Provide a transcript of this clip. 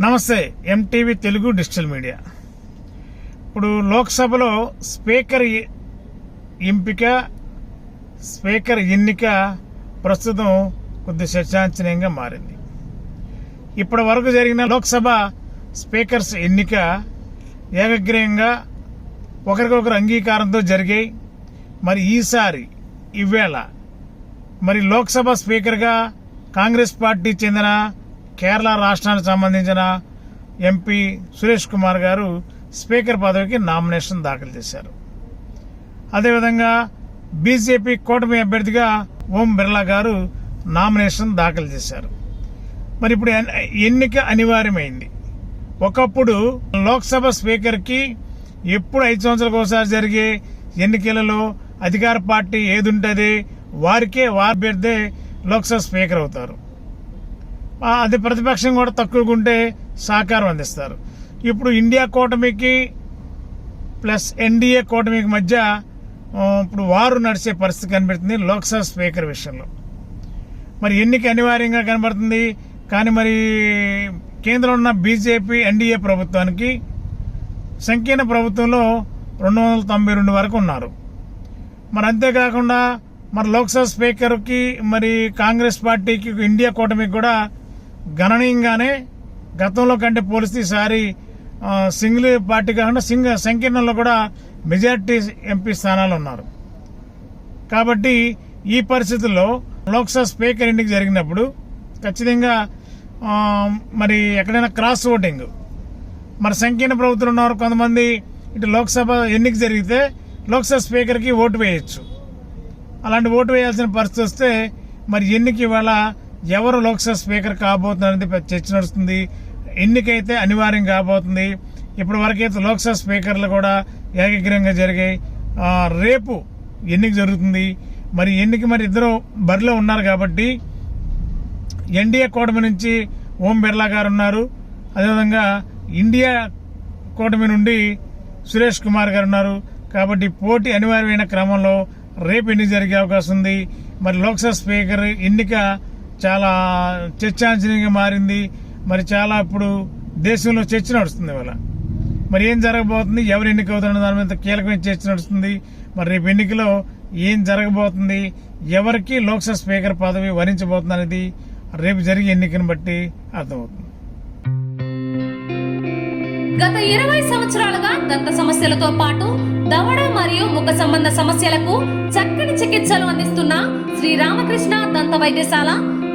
నమస్తే MTV Telugu digital media. ఇప్పుడు లోక్సభలో స్పీకర్ ఎంపిక స్పీకర్ ఎన్నిక ప్రస్తుతం కొద్ది చర్చాంచనీయంగా మారింది. ఇప్పటి వరకు జరిగిన లోక్సభ స్పీకర్స్ ఎన్నిక ఏకగ్రీయంగా ఒకరికొకరు అంగీకారంతో జరిగాయి. మరి ఈసారి ఇవేళ మరి లోక్సభ స్పీకర్గా కాంగ్రెస్ పార్టీ చెందిన కేరళ రాష్ట్రానికి సంబంధించిన ఎంపీ సురేష్ కుమార్ గారు స్పీకర్ పదవికి నామినేషన్ దాఖలు చేశారు. అదేవిధంగా బీజేపీ కూటమి అభ్యర్థిగా ఓం బిర్లా గారు నామినేషన్ దాఖలు చేశారు. మరి ఇప్పుడు ఎన్- ఎన్నిక అనివార్యమైంది. ఒకప్పుడు లోక్సభ స్పీకర్కి ఎప్పుడు ఐదు సంవత్సరాలకు ఒకసారి జరిగే ఎన్నికలలో అధికార పార్టీ ఏదుంటది వారికే వారి అభ్యర్థే లోక్సభ స్పీకర్ అవుతారు. అది ప్రతిపక్షం కూడా తక్కువగా ఉంటే సహకారం అందిస్తారు. ఇప్పుడు ఇండియా కూటమికి ప్లస్ ఎన్డీఏ కూటమికి మధ్య ఇప్పుడు వారు నడిచే పరిస్థితి కనిపెడుతుంది లోక్సభ స్పీకర్ విషయంలో. మరి ఎన్నిక అనివార్యంగా కనబడుతుంది. కానీ మరి కేంద్రంలో ఉన్న బీజేపీ ఎన్డీఏ ప్రభుత్వానికి సంకీర్ణ ప్రభుత్వంలో రెండు వందల తొంభై రెండు వరకు ఉన్నారు. మరి అంతేకాకుండా మరి లోక్సభ స్పీకర్కి మరి కాంగ్రెస్ పార్టీకి ఇండియా కూటమికి కూడా గణనీయంగానే గతంలో కంటే పోలిస్తే ఈసారి సింగిల్ పార్టీ కాకుండా సింగ సంకీర్ణంలో కూడా మెజార్టీ ఎంపీ స్థానాలు ఉన్నారు. కాబట్టి ఈ పరిస్థితుల్లో లోక్సభ స్పీకర్ ఎన్నిక జరిగినప్పుడు ఖచ్చితంగా మరి ఎక్కడైనా క్రాస్ ఓటింగ్ మరి సంకీర్ణ ప్రభుత్వం ఉన్నవారు కొంతమంది ఇటు లోక్సభ ఎన్నిక జరిగితే లోక్సభ స్పీకర్కి ఓటు వేయొచ్చు. అలాంటి ఓటు వేయాల్సిన పరిస్థితి వస్తే మరి ఎన్నిక ఇవాళ ఎవరు లోక్సభ స్పీకర్ కాబోతున్నది చర్చ నడుస్తుంది. ఎన్నికైతే అనివార్యం కాబోతుంది. ఇప్పటి వరకైతే లోక్సభ స్పీకర్లు కూడా ఏకగ్రీవంగా జరిగాయి. రేపు ఎన్నిక జరుగుతుంది. మరి ఎన్నిక మరి ఇద్దరు బరిలో ఉన్నారు కాబట్టి ఎన్డీఏ కూటమి నుంచి ఓం బిర్లా గారు ఉన్నారు. అదేవిధంగా ఇండియా కూటమి నుండి సురేష్ కుమార్ గారు ఉన్నారు. కాబట్టి పోటీ అనివార్యమైన క్రమంలో రేపు ఎన్నిక జరిగే అవకాశం ఉంది. మరి లోక్సభ స్పీకర్ ఎన్నిక చాలా చర్చాంశనీయంగా మారింది. మరి చాలా ఇప్పుడు దేశంలో చర్చ నడుస్తుంది ఇవాళ. మరి ఏం జరగబోతుంది? ఎవరు ఎన్నిక అవుతున్న దాని మీద కీలకమైన చర్చ నడుస్తుంది. మరి రేపు ఎన్నికలో ఏం జరగబోతుంది? ఎవరికి లోక్సభ స్పీకర్ పదవి వరించబోతుంది అనేది రేపు జరిగే ఎన్నికను బట్టి అర్థమవుతుంది. గత ఇరవై సంవత్సరాలుగా దంత సమస్యలతో పాటు దవడ మరియు ముఖ సంబంధ సమస్యలకు చక్కని చికిత్సలు అందిస్తున్న శ్రీ రామకృష్ణ దంత వైద్యశాల